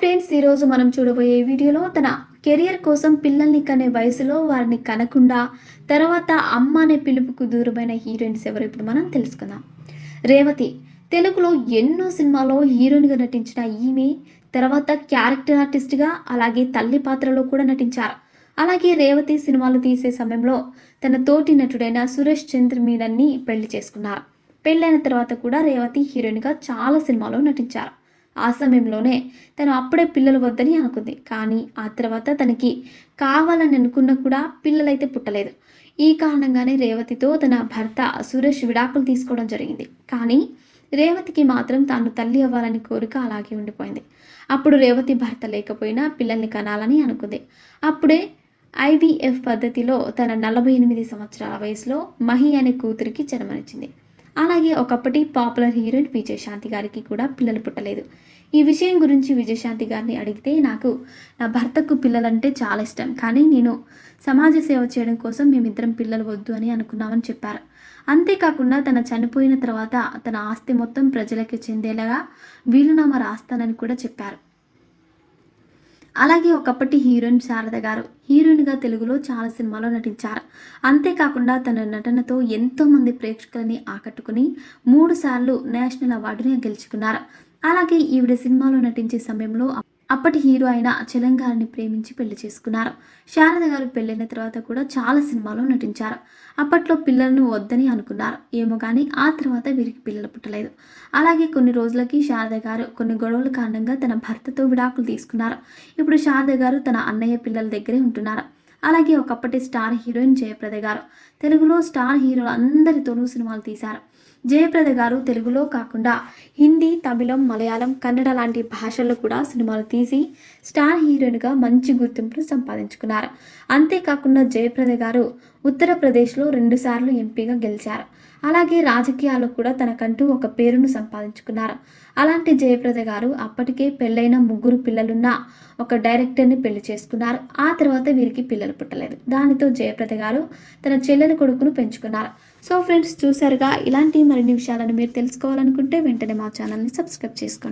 Friends ఈరోజు మనం చూడబోయే వీడియోలో తన కెరియర్ కోసం పిల్లల్ని కనే వయసులో వారిని కనకుండా తర్వాత అమ్మ అనే పిలుపుకు దూరమైన హీరోయిన్స్ ఎవరు ఇప్పుడు మనం తెలుసుకుందాం. రేవతి తెలుగులో ఎన్నో సినిమాలో హీరోయిన్గా నటించిన ఈమె తర్వాత క్యారెక్టర్ ఆర్టిస్ట్గా అలాగే తల్లి పాత్రలో కూడా నటించారు. అలాగే రేవతి సినిమాలు తీసే సమయంలో తన తోటి నటుడైన సురేష్ చంద్ర మీనన్ని పెళ్ళి చేసుకున్నారు. పెళ్ళైన తర్వాత కూడా రేవతి హీరోయిన్గా చాలా సినిమాలో నటించారు. ఆ సమయంలోనే తను అప్పుడే పిల్లలు వద్దని అనుకుంది. కానీ ఆ తర్వాత తనకి కావాలని అనుకున్న కూడా పిల్లలైతే పుట్టలేదు. ఈ కారణంగానే రేవతితో తన భర్త సురేష్ విడాకులు తీసుకోవడం జరిగింది. కానీ రేవతికి మాత్రం తాను తల్లి అవ్వాలని కోరిక అలాగే ఉండిపోయింది. అప్పుడు రేవతి భర్త లేకపోయినా పిల్లల్ని కనాలని అనుకుంది. అప్పుడే ఐవీఎఫ్ పద్ధతిలో తన నలభై ఎనిమిది సంవత్సరాల వయసులో మహి అనే కూతురికి జన్మనిచ్చింది. అలాగే ఒకప్పటి పాపులర్ హీరోయిన్ విజయశాంతి గారికి కూడా పిల్లలు పుట్టలేదు. ఈ విషయం గురించి విజయశాంతి గారిని అడిగితే నాకు నా భర్తకు పిల్లలంటే చాలా ఇష్టం కానీ నేను సమాజ సేవ చేయడం కోసం మేమిద్దరం పిల్లలు వద్దు అని అనుకున్నామని చెప్పారు. అంతేకాకుండా తన చనిపోయిన తర్వాత తన ఆస్తి మొత్తం ప్రజలకి చెందేలాగా వీలునామా రాస్తానని కూడా చెప్పారు. అలాగే ఒకప్పటి హీరోయిన్ శారద గారు హీరోయిన్గా తెలుగులో చాలా సినిమాలో నటించారు. అంతేకాకుండా తన నటనతో ఎంతో మంది ప్రేక్షకులని ఆకట్టుకుని మూడు సార్లు నేషనల్ అవార్డుని గెలుచుకున్నారు. అలాగే ఈవిడ సినిమాలో నటించే సమయంలో అప్పటి హీరో అయిన చలంగారిని ప్రేమించి పెళ్ళి చేసుకున్నారు. శారద గారు పెళ్ళైన తర్వాత కూడా చాలా సినిమాలో నటించారు. అప్పట్లో పిల్లలను వద్దని అనుకున్నారు. ఏమో కానీ ఆ తర్వాత వీరికి పిల్లలు పుట్టలేదు. అలాగే కొన్ని రోజులకి శారద గారు కొన్ని గొడవల కారణంగా తన భర్తతో విడాకులు తీసుకున్నారు. ఇప్పుడు శారద గారు తన అన్నయ్య పిల్లల దగ్గరే ఉంటున్నారు. అలాగే ఒకప్పటి స్టార్ హీరోయిన్ జయప్రద గారు. తెలుగులో స్టార్ హీరోలు అందరితోనూ సినిమాలు తీశారు. జయప్రద గారు తెలుగులో కాకుండా హిందీ తమిళం మలయాళం కన్నడ లాంటి భాషల్లో కూడా సినిమాలు తీసి స్టార్ హీరోయిన్గా మంచి గుర్తింపును సంపాదించుకున్నారు. అంతేకాకుండా జయప్రద గారు ఉత్తరప్రదేశ్లో రెండుసార్లు ఎంపీగా గెలిచారు. అలాగే రాజకీయాల్లో కూడా తనకంటూ ఒక పేరును సంపాదించుకున్నారు. అలాంటి జయప్రద గారు అప్పటికే పెళ్ళైన ముగ్గురు పిల్లలున్న ఒక డైరెక్టర్ని పెళ్ళి చేసుకున్నారు. ఆ తర్వాత వీరికి పిల్లలు పుట్టలేదు. దానితో జయప్రద గారు తన చెల్లెల కొడుకును పెంచుకున్నారు. సో ఫ్రెండ్స్ చూసారుగా ఇలాంటి మరిన్ని విషయాలను మీరు తెలుసుకోవాలనుకుంటే వెంటనే మా ఛానల్ని సబ్స్క్రైబ్ చేసుకోండి.